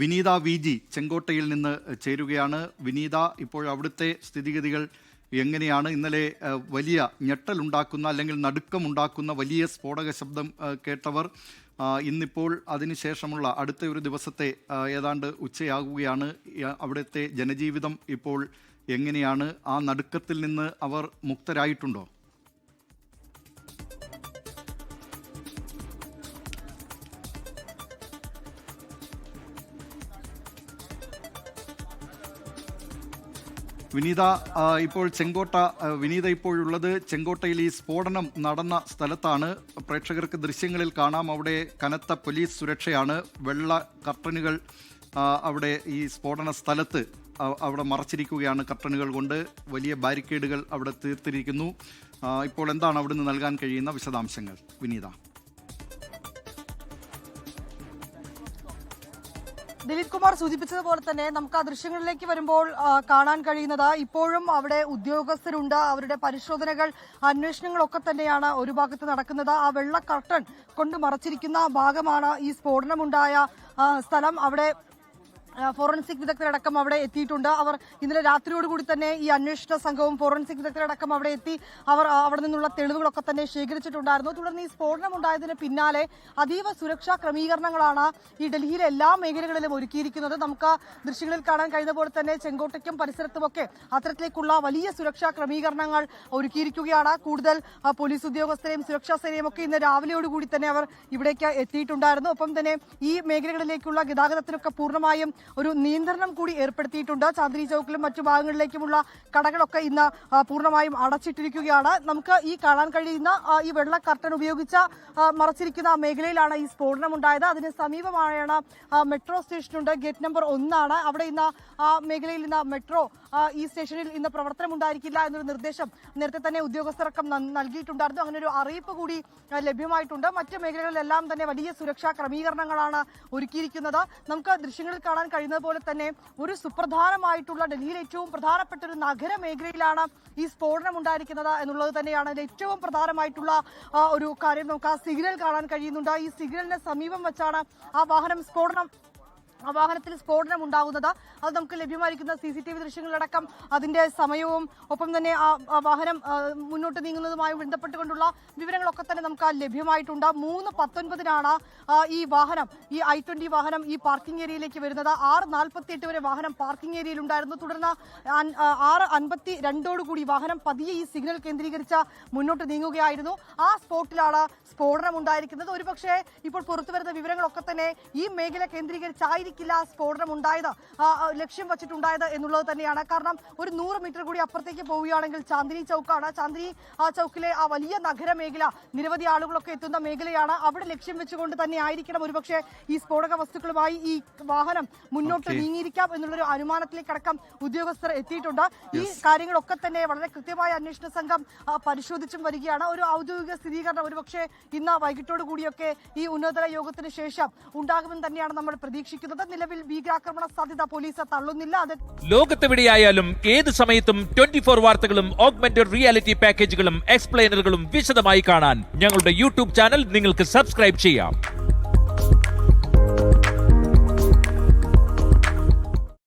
വിനീത V G ചെങ്കോട്ടയിൽ നിന്ന് ചേരുകയാണ്. വിനീത ഇപ്പോൾ അവിടുത്തെ സ്ഥിതിഗതികൾ എങ്ങനെയാണ്? ഇന്നലെ വലിയ ഞെട്ടലുണ്ടാക്കുന്ന അല്ലെങ്കിൽ നടുക്കമുണ്ടാക്കുന്ന വലിയ സ്ഫോടക ശബ്ദം കേട്ടവർ ഇന്നിപ്പോൾ അതിനുശേഷമുള്ള അടുത്ത ഒരു ദിവസത്തെ ഏതാണ്ട് ഉച്ചയാകുകയാണ്. അവിടുത്തെ ജനജീവിതം ഇപ്പോൾ എങ്ങനെയാണ്? ആ നടുക്കത്തിൽ നിന്ന് അവർ മുക്തരായിട്ടുണ്ടോ? വിനീത ഇപ്പോൾ ചെങ്കോട്ട വിനീത ഇപ്പോഴുള്ളത് ചെങ്കോട്ടയിൽ ഈ സ്ഫോടനം നടന്ന സ്ഥലത്താണ്. പ്രേക്ഷകർക്ക് ദൃശ്യങ്ങളിൽ കാണാം. അവിടെ കനത്ത പോലീസ് സുരക്ഷയാണ്. വെള്ള കർട്ടനുകൾ അവിടെ ഈ സ്ഫോടന സ്ഥലത്ത് അവിടെ മറച്ചിരിക്കുകയാണ് കർട്ടനുകൾ കൊണ്ട്. വലിയ ബാരിക്കേഡുകൾ അവിടെ തീർത്തിരിക്കുന്നു. ഇപ്പോൾ എന്താണ് അവിടുന്ന് നൽകാൻ കഴിയുന്ന വിശദാംശങ്ങൾ? വിനീത. ദിലീപ് കുമാർ സൂചിപ്പിച്ചതുപോലെ തന്നെ നമുക്ക് ആ ദൃശ്യങ്ങളിലേക്ക് വരുമ്പോൾ കാണാൻ കഴിയുന്നത് ഇപ്പോഴും അവിടെ ഉദ്യോഗസ്ഥരുണ്ട്. അവരുടെ പരിശോധനകൾ അന്വേഷണങ്ങളൊക്കെ തന്നെയാണ് ഒരു ഭാഗത്ത് നടക്കുന്നത്. ആ വെള്ള കർട്ടൺ കൊണ്ട് മറച്ചിരിക്കുന്ന ഭാഗമാണ് ഈ സ്ഫോടനമുണ്ടായ സ്ഥലം. അവിടെ ഫോറൻസിക് വിദഗ്ധരടക്കം അവിടെ എത്തിയിട്ടുണ്ട്. അവർ ഇന്നലെ രാത്രിയോടുകൂടി തന്നെ ഈ അന്വേഷണ സംഘവും ഫോറൻസിക് വിദഗ്ധരടക്കം അവിടെ എത്തി. അവർ അവിടെ നിന്നുള്ള തെളിവുകളൊക്കെ തന്നെ ശേഖരിച്ചിട്ടുണ്ടായിരുന്നു. തുടർന്ന് ഈ സ്ഫോടനം ഉണ്ടായതിന് പിന്നാലെ അതീവ സുരക്ഷാ ക്രമീകരണങ്ങളാണ് ഈ ഡൽഹിയിലെ എല്ലാ മേഖലകളിലും ഒരുക്കിയിരിക്കുന്നത്. നമുക്ക് ദൃശ്യങ്ങളിൽ കാണാൻ കഴിയുന്ന പോലെ തന്നെ ചെങ്കോട്ടയ്ക്കും പരിസരത്തുമൊക്കെ അത്തരത്തിലേക്കുള്ള വലിയ സുരക്ഷാ ക്രമീകരണങ്ങൾ ഒരുക്കിയിരിക്കുകയാണ്. കൂടുതൽ പോലീസ് ഉദ്യോഗസ്ഥരെയും സുരക്ഷാ സേനയും ഒക്കെ ഇന്ന് രാവിലെയോടുകൂടി തന്നെ അവർ ഇവിടേക്ക് എത്തിയിട്ടുണ്ടായിരുന്നു. ഒപ്പം തന്നെ ഈ മേഖലകളിലേക്കുള്ള ഗതാഗതത്തിനൊക്കെ പൂർണമായും ഒരു നിയന്ത്രണം കൂടി ഏർപ്പെടുത്തിയിട്ടുണ്ട്. ചാന്ദിനി ചൌക്കിലും മറ്റു ഭാഗങ്ങളിലേക്കുമുള്ള കടകളൊക്കെ ഇന്ന് പൂർണമായും അടച്ചിട്ടിരിക്കുകയാണ്. നമുക്ക് ഈ കാണാൻ കഴിയുന്ന ഈ വെള്ള കർട്ടൻ ഉപയോഗിച്ച മറച്ചിരിക്കുന്ന മേഖലയിലാണ് ഈ സ്ഫോടനം ഉണ്ടായത് അതിന് സമീപമായാണ് മെട്രോ സ്റ്റേഷനുണ്ട്. ഗേറ്റ് നമ്പർ ഒന്നാണ്. അവിടെ ഇന്ന് ആ മേഖലയിൽ ഇന്ന് മെട്രോ ഈ സ്റ്റേഷനിൽ ഇന്ന് പ്രവർത്തനം ഉണ്ടായിരിക്കില്ല എന്നൊരു നിർദ്ദേശം നേരത്തെ തന്നെ ഉദ്യോഗസ്ഥരക്കം നൽ- നൽകിയിട്ടുണ്ടായിരുന്നു. അങ്ങനെ ഒരു അറിയിപ്പ് കൂടി ലഭ്യമായിട്ടുണ്ട്. മറ്റ് മേഖലകളിലെല്ലാം തന്നെ വലിയ സുരക്ഷാ ക്രമീകരണങ്ങളാണ് ഒരുക്കിയിരിക്കുന്നത്. നമുക്ക് ദൃശ്യങ്ങളിൽ കാണാൻ കഴിയുന്നത് പോലെ തന്നെ ഒരു സുപ്രധാനമായിട്ടുള്ള ഡൽഹിയിലെ ഏറ്റവും പ്രധാനപ്പെട്ട ഒരു നഗര മേഖലയിലാണ് ഈ സ്ഫോടനം ഉണ്ടായിരിക്കുന്നത് എന്നുള്ളത് തന്നെയാണ് ഏറ്റവും പ്രധാനമായിട്ടുള്ള ഒരു കാര്യം നമുക്ക് ആ സിഗ്നൽ കാണാൻ കഴിയുന്നുണ്ട്. ഈ സിഗ്നലിന് സമീപം വെച്ചാണ് ആ വാഹനം സ്ഫോടനം വാഹനത്തിൽ സ്ഫോടനം ഉണ്ടാകുന്നത് അത് നമുക്ക് ലഭ്യമായിരിക്കുന്ന സി സി ടി വി ദൃശ്യങ്ങളടക്കം അതിന്റെ സമയവും ഒപ്പം തന്നെ ആ വാഹനം മുന്നോട്ട് നീങ്ങുന്നതുമായി ബന്ധപ്പെട്ടുകൊണ്ടുള്ള വിവരങ്ങളൊക്കെ തന്നെ നമുക്ക് ലഭ്യമായിട്ടുണ്ട്. മൂന്ന് പത്തൊൻപതിനാണ് ഈ വാഹനം ഈ ഐ ട്വന്റി വാഹനം ഈ പാർക്കിംഗ് ഏരിയയിലേക്ക് വരുന്നത്. ആറ് നാൽപ്പത്തി എട്ട് വരെ വാഹനം പാർക്കിംഗ് ഏരിയയിൽ ഉണ്ടായിരുന്നു. തുടർന്ന് ആറ് അൻപത്തി രണ്ടോടുകൂടി വാഹനം പതിയെ ഈ സിഗ്നൽ കേന്ദ്രീകരിച്ച മുന്നോട്ട് നീങ്ങുകയായിരുന്നു. ആ സ്പോട്ടിലാണ് സ്ഫോടനം ഉണ്ടായിരിക്കുന്നത്. ഒരുപക്ഷെ ഇപ്പോൾ പുറത്തുവരുന്ന വിവരങ്ങളൊക്കെ തന്നെ ഈ മേഖല കേന്ദ്രീകരിച്ചായിരിക്കില്ല സ്ഫോടനം ഉണ്ടായത് ആ, ആ, ലക്ഷ്യം വച്ചിട്ടുണ്ടായത് എന്നുള്ളത് തന്നെയാണ്. കാരണം ഒരു നൂറ് മീറ്റർ കൂടി അപ്പുറത്തേക്ക് പോവുകയാണെങ്കിൽ ചാന്ദിനി ചൗക്കാണ്. ചാന്ദിനി ആ ചൗക്കിലെ ആ വലിയ നഗര മേഖല നിരവധി ആളുകളൊക്കെ എത്തുന്ന മേഖലയാണ്. അവിടെ ലക്ഷ്യം വെച്ചുകൊണ്ട് തന്നെ ആയിരിക്കണം ഒരുപക്ഷെ ഈ സ്ഫോടക വസ്തുക്കളുമായി ഈ വാഹനം മുന്നോട്ട്. നീങ്ങിയിരിക്കാം എന്നുള്ളൊരു അനുമാനത്തിലേക്കടക്കം ഉദ്യോഗസ്ഥർ എത്തിയിട്ടുണ്ട്. ഈ കാര്യങ്ങളൊക്കെ തന്നെ വളരെ കൃത്യമായ അന്വേഷണ സംഘം പരിശോധിച്ചും വരികയാണ്. ഒരു ഔദ്യോഗിക സ്ഥിരീകരണം ഒരുപക്ഷെ ഇന്ന് വൈകിട്ടോട് കൂടിയൊക്കെ ഈ ഉന്നതതല യോഗത്തിന് ശേഷം ഉണ്ടാകുമെന്ന് തന്നെയാണ് നമ്മൾ പ്രതീക്ഷിക്കുന്നത്. നിലവിൽ ഭീകരാക്രമണ സാധ്യത പോലീസ് തള്ളുന്നില്ല. അത് ലോകത്തെവിടെയായാലും ഏത് സമയത്തും ട്വന്റി ഫോർ വാർത്തകളും ഓഗ്മെന്റഡ് റിയാലിറ്റി പാക്കേജുകളും എക്സ്പ്ലെയിനറുകളും വിശദമായി കാണാൻ ഞങ്ങളുടെ യൂട്യൂബ് ചാനൽ നിങ്ങൾക്ക് സബ്സ്ക്രൈബ് ചെയ്യാം.